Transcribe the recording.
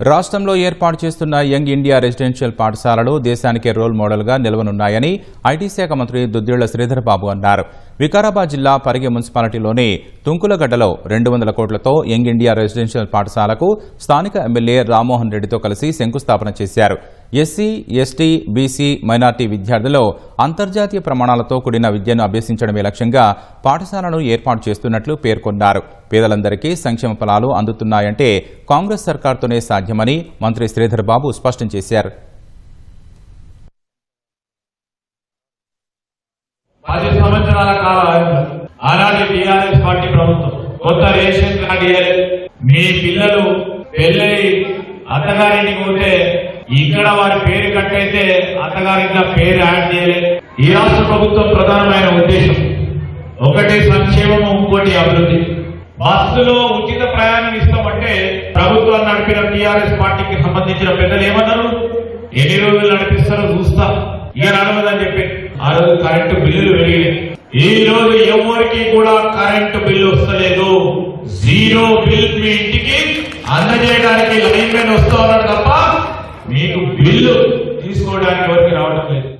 రాష్ట్రంలో ఏర్పాటు చేస్తున్న యంగ్ ఇండియా రెసిడెన్షియల్ పాఠశాలలు దేశానికే రోల్ మోడల్గా నిలవనున్నాయని ఐటీ శాఖ మంత్రి దుద్దిళ్ళ శ్రీధరబాబు అన్నారు. వికారాబాద్ జిల్లా పరిగి మున్సిపాలిటీలోని తుంకులగడ్డలో రెండు వందల కోట్లతో యంగ్ ఇండియా రెసిడెన్షియల్ పాఠశాలకు స్థానిక ఎమ్మెల్యే రామ్మోహన్ రెడ్డితో కలిసి శంకుస్థాపన చేశారు. ఎస్సీ ఎస్టీ బీసీ మైనార్టీ విద్యార్థులు అంతర్జాతీయ ప్రమాణాలతో కూడిన విద్యను అభ్యసించడమే లక్ష్యంగా పాఠశాలను ఏర్పాటు చేస్తున్నట్లు పేర్కొన్నారు. పేదలందరికీ సంక్షేమ ఫలాలు అందుతున్నాయంటే కాంగ్రెస్ సర్కార్తోనే సాధ్యమని మంత్రి శ్రీధర్ బాబు స్పష్టం చేశారు. పది సంవత్సరాల కాలం ఆనాటి టీఆర్ఎస్ పార్టీ ప్రభుత్వం కొత్త రేషన్ కార్డు మీ పిల్లలు పెళ్ళి అత్తగారింటికి పోతే ఇక్కడ వారి పేరు కట్టయితే అత్తగారిగా పేరు యాడ్ చేయలేదు ఈ రాష్ట్ర ప్రభుత్వం ప్రధానమైన ఉద్దేశం. ఒకటి సంక్షేమము ఇంకోటి అభివృద్ధి. బస్సులో ఉచిత ప్రయాణం ఇస్తామంటే ప్రభుత్వం నడిపిన టీఆర్ఎస్ పార్టీకి సంబంధించిన పెద్దలు ఏమన్నారు? ఎన్ని రోజులు నడిపిస్తారో చూస్తా. ఇక నడవదని చెప్పి. ఆ రోజు కరెంటు బిల్లులు పెరిగాయి ఈ రోజు ఎవరికి కూడా కరెంటు బిల్లు వస్తలేదు. జీరో బిల్ మీ ఇంటికి అందజేయడానికి లైన్ మెన్ వస్తా ఉన్నారు బిల్లు తీసుకోవడానికి ఎవరికి రావడం లేదు.